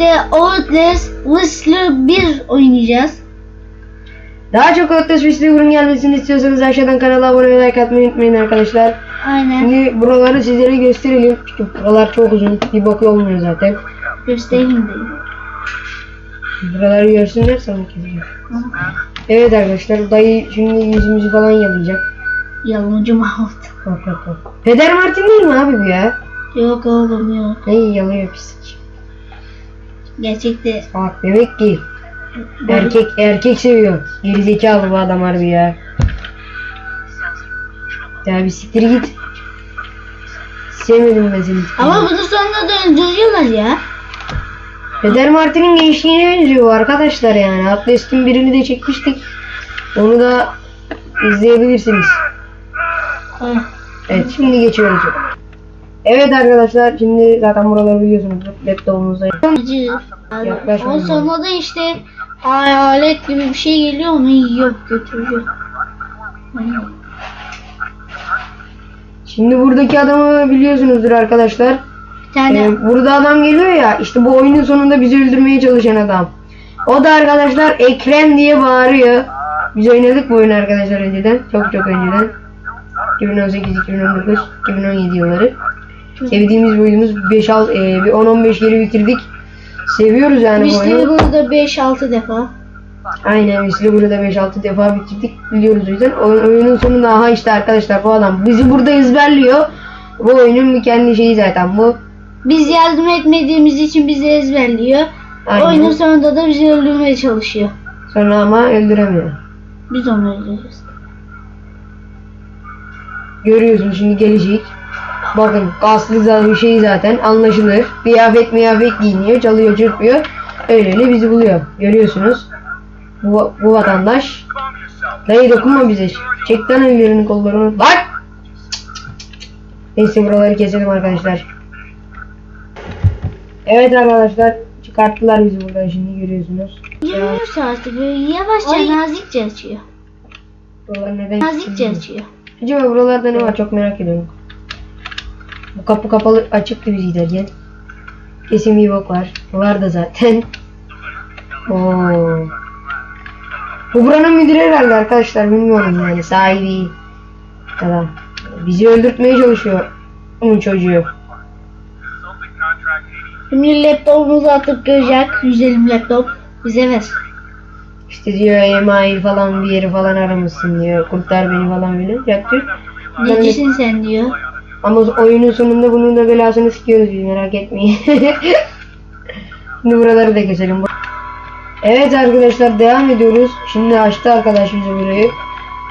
birlikte Outlast Whistler 1 oynayacağız. Daha çok Outlast Whisper'ın gelmesini istiyorsanız aşağıdan kanala abone ve like atmayı unutmayın arkadaşlar. Aynen. Şimdi buraları sizlere gösterelim. Çünkü buralar çok uzun. Bir bakı olmuyor zaten. Göstereyim dedim. Buraları görsünler keseceğim. Evet arkadaşlar dayı şimdi yüzümüzü falan yalayacak. Yalancı Mahmut. Bak bak bak. Peder Martin değil mi abi bu ya? Yok oğlum yok. Neyi yalıyor pislik. Gerçekte Bak demek ki erkek erkek seviyor. Gerizekalı bu adam harbi ya. Ya bir siktir git. Sevmedim ben seni. ama bunu sonunda da öldürüyorlar ya. Peder Martin'in gençliğine benziyor arkadaşlar yani. Outlast'ın birini de çekmiştik. Onu da izleyebilirsiniz. Ah, Evet şimdi geçiyoruz. Evet arkadaşlar şimdi zaten buraları biliyorsunuz. Laptopumuzda. Acı. Yaklaşma. O sonra da işte hayalet gibi bir şey geliyor onu yiyor götürüyor. Şimdi buradaki adamı biliyorsunuzdur arkadaşlar. Bir tane Ee, burada adam geliyor ya işte bu oyunun sonunda bizi öldürmeye çalışan adam. O da arkadaşlar Ekrem diye bağırıyor. Biz oynadık bu oyunu arkadaşlar önceden. Çok çok önceden. 2018, 2019, 2017 yılları. Sevdiğimiz bir oyunumuz 5 al, e, bir 10-15 kere bitirdik. Seviyoruz yani bu oyunu. burada 5-6 defa. Aynen biz de burada 5-6 defa bitirdik. Biliyoruz o yüzden. Oyun, oyunun sonunda aha işte arkadaşlar bu adam bizi burada ezberliyor. Bu oyunun bir kendi şeyi zaten bu. Biz yardım etmediğimiz için bizi ezberliyor. Aynen. Oyunun sonunda da bizi öldürmeye çalışıyor. Sonra ama öldüremiyor. Biz onu öldürüyoruz. Görüyorsun şimdi gelecek. Bakın kaslı bir şey zaten anlaşılır. Kıyafet miyafet giyiniyor, çalıyor, çırpıyor. Öyle bizi buluyor. Görüyorsunuz. Bu, bu vatandaş. Dayı dokunma bize. Çek lan ellerini kollarını. Bak! Neyse buraları keselim arkadaşlar. Evet arkadaşlar. Çıkarttılar bizi buradan şimdi görüyorsunuz. Yürüyorsa artık böyle yavaşça nazikçe açıyor. Buralar neden Nazikçe açıyor. Acaba buralarda ne var çok merak ediyorum. Bu kapı kapalı açıktı biz giderken. Kesin bir bok var. Var da zaten. Oo. Bu buranın müdürü herhalde arkadaşlar bilmiyorum yani sahibi. Da bizi öldürtmeye çalışıyor. Onun çocuğu. Şimdi laptopumuzu atıp görecek. Güzelim laptop. Bize ver. İşte diyor email falan bir yeri falan aramışsın diyor. Kurtar beni falan bile. Yaptı. Necisin sen diyor. Ama oyunun sonunda bunun da belasını sikiyoruz biz merak etmeyin. Şimdi buraları da keselim. Evet arkadaşlar devam ediyoruz. Şimdi açtı arkadaş bize burayı.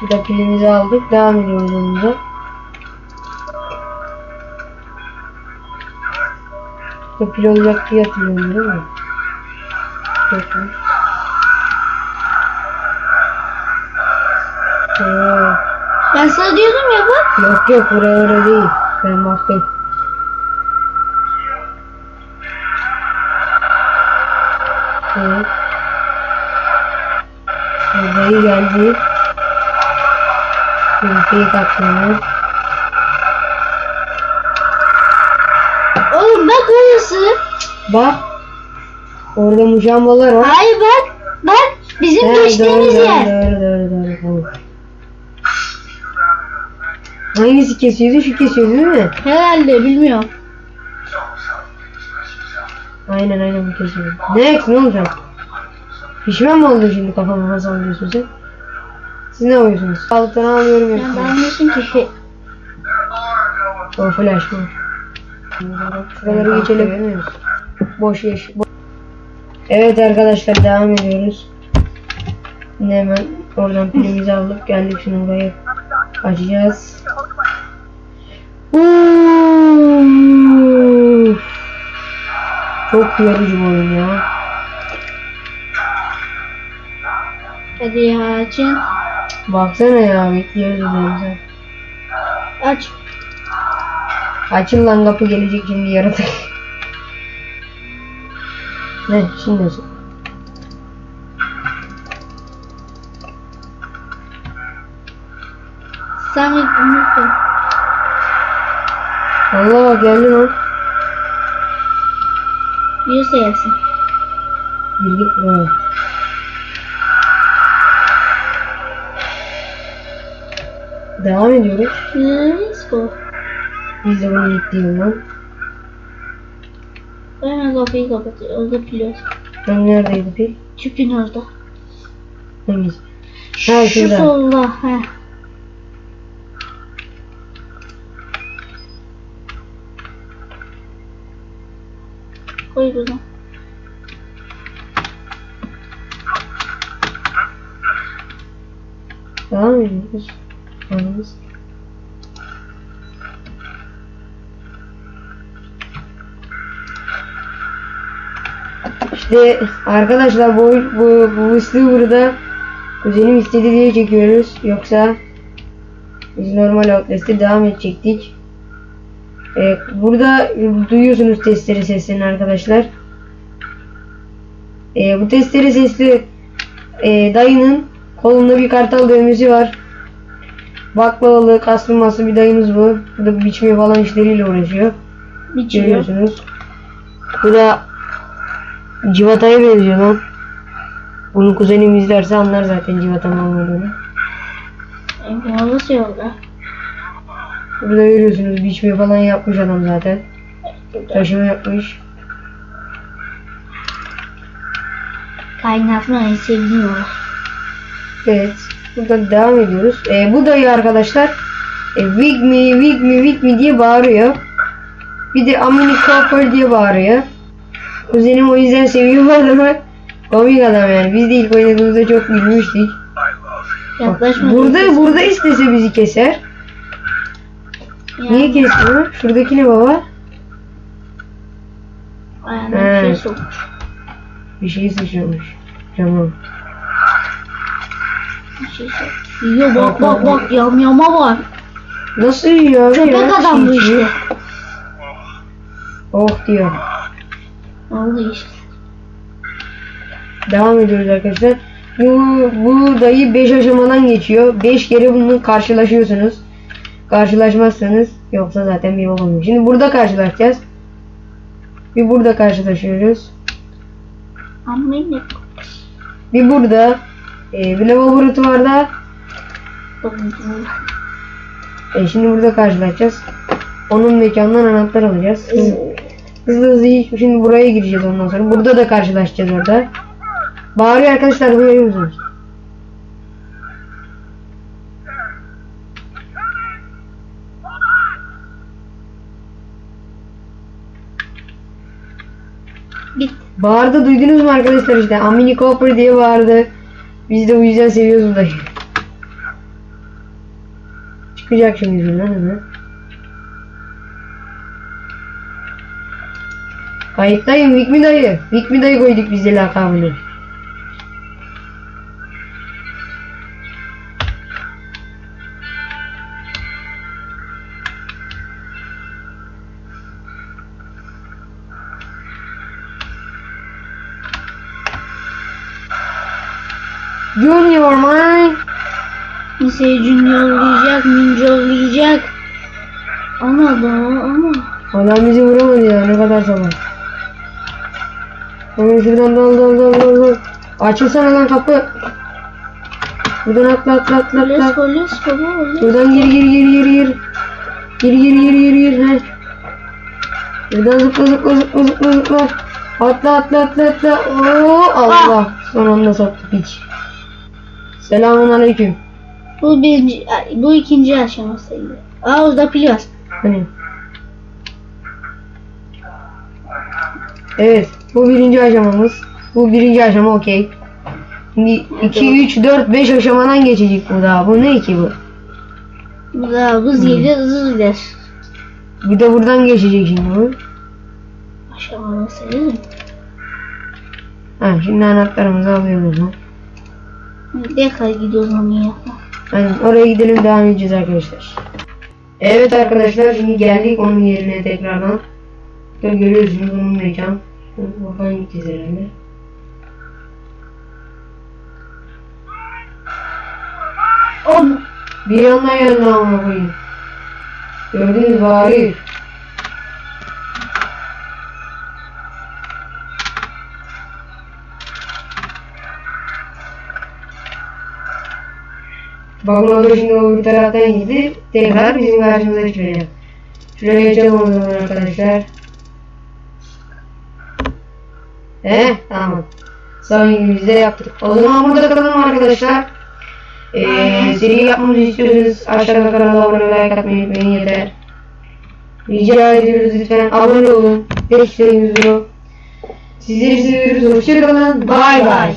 Burada pilimizi aldık. Devam ediyoruz yolumuza. Bu pil olacak diye hatırlıyorum değil mi? Yokmuş. Oo. Ben sana diyordum ya bak. Yok yok buraya öyle değil. Ben baktım. Evet. Dayı geldi. Ülkeyi taktığını. Oğlum bak orası. Bak. Orada muşambalar var. Hayır bak. Bak. Bizim geçtiğimiz yer. Doğru doğru doğru. doğru. Hangisi kesiyordu? Şu kesiyordu değil mi? Herhalde bilmiyorum. Aynen aynen bu kesiyor. Ne ne olacak? Pişman mı oldun şimdi kafama nasıl alıyorsun sen? Siz ne yapıyorsunuz? Sağlıktan alıyorum Ben yoksa. anlıyorsun ki. O flash mı? Şuraları geçelim. Boş geç. Bo- Evet arkadaşlar devam ediyoruz. Hemen oradan pilimizi alıp geldik şimdi buraya açacağız. Uf. Çok yorucu bu oyun ya. Hadi ya açın. Baksana ya bekliyoruz üzerimize. Aç. Açın lan kapı gelecek şimdi yaratık. ne şimdi açın. Sen unutma. Allah bak geldi lan. Yiyorsa yersin. Girdik buraya. Devam ediyoruz. Let's go. Biz de bunu yükleyelim Hemen kapıyı kapatıyor. Orada pilot. Ben neredeydi pil? Tüpün orada. Hangisi? Şu şurada. solda. He. Koy bunu. Devam ediyoruz. Anımız. İşte arkadaşlar bu bu bu ıslığı burada kuzenim istedi diye çekiyoruz. Yoksa biz normal outlast'te devam edecektik. Ee, burada duyuyorsunuz testere seslerini arkadaşlar. Ee, bu testere sesli e, dayının kolunda bir kartal dövmesi var. Baklavalı, kaslı maslı bir dayımız bu. Burada biçme falan işleriyle uğraşıyor. Biçiyor. Görüyorsunuz. Bu da civataya benziyor lan. Bunu kuzenim izlerse anlar zaten civatanın olmadığını. Nasıl yolda? Burada görüyorsunuz biçme falan yapmış adam zaten. Taşıma yapmış. Kaynatma en sevdiğim olay. Evet. Buradan devam ediyoruz. Ee, bu dayı arkadaşlar e, wig mi wig mi wig mi diye bağırıyor. Bir de Amini Cooper diye bağırıyor. Kuzenim o yüzden seviyor bu adamı. Komik adam yani. Biz de ilk oynadığımızda çok gülmüştük. Bak, Yaklaşma. burada burada istese bizi keser. Niye kesmiyor? Şuradaki ne baba? Ayağına bir şey sokmuş. Bir şey sıçramış. Tamam. Bir şey sokmuş. Yiyor bak bak bak yamyama var. Nasıl yiyor? Köpek adam bu işte. Oh diyor. Oldu işte. Devam ediyoruz arkadaşlar. Bu, bu dayı 5 aşamadan geçiyor. 5 kere bunu karşılaşıyorsunuz. Karşılaşmazsanız yoksa zaten bir yol olmuyor. Şimdi burada karşılaşacağız. Bir burada karşılaşıyoruz. Ne? Bir burada. E, bir laboratuvarda. E, şimdi burada karşılaşacağız. Onun mekanından anahtar alacağız. Hızlı hızlı, hızlı şimdi buraya gireceğiz ondan sonra. Burada da karşılaşacağız orada. Bağırıyor arkadaşlar duyuyor musunuz? Git. Bağırdı duydunuz mu arkadaşlar işte Amini Cooper diye bağırdı. Biz de o yüzden seviyoruz bu dayı. Çıkacak şimdi yüzünden hemen. Kayıttayım Vikmi dayı. Vikmi dayı koyduk biz de lakabını. Junior man. Liseyi juniorlayacak, mincorlayacak. Ama da ama. Adam bizi vuramadı ya ne kadar salak. Hemen şuradan dal dal dal dal dal. Açılsana lan kapı. Buradan atla atla atla Let's atla. go, let's go, let's Buradan gir gir gir gir gir. Gir gir gir gir gir. He. Buradan zıpla zıpla zıpla zıpla zıpla. Atla atla atla atla. Oo Allah. Son anda soktu piç. Selamun aleyküm. Bu birinci, bu ikinci aşamasıydı. Aa orada pil var. Hani. Evet. Bu birinci aşamamız. Bu birinci aşama okey. Şimdi 2, 3, 4, 5 aşamadan geçecek bu daha. Bu ne ki bu? Bu da buz yedi hızlı gider. Bir de buradan geçecek şimdi bu. Değil mi? Ha şimdi anahtarımızı alıyoruz lan. Dekar gidiyoruz onu ya. Hani oraya gidelim devam edeceğiz arkadaşlar. Evet arkadaşlar şimdi geldik onun yerine tekrardan. Burada görüyorsunuz onun mekan. Buradan gideceğiz herhalde. Bir yandan yandan ama koyayım. Gördünüz bari. Bakın o şimdi o taraftan gidip tekrar bizim karşımıza çıkacak. Şuraya geçelim o zaman arkadaşlar. He tamam. Günümüzde yaptık. O zaman burada kalalım arkadaşlar. Ee, seri yapmamızı istiyorsanız aşağıda kanala abone ve like atmayı unutmayın yeter. Rica ediyoruz lütfen abone olun. Desteğiniz bu. Sizleri seviyoruz. Hoşçakalın. Bay bay.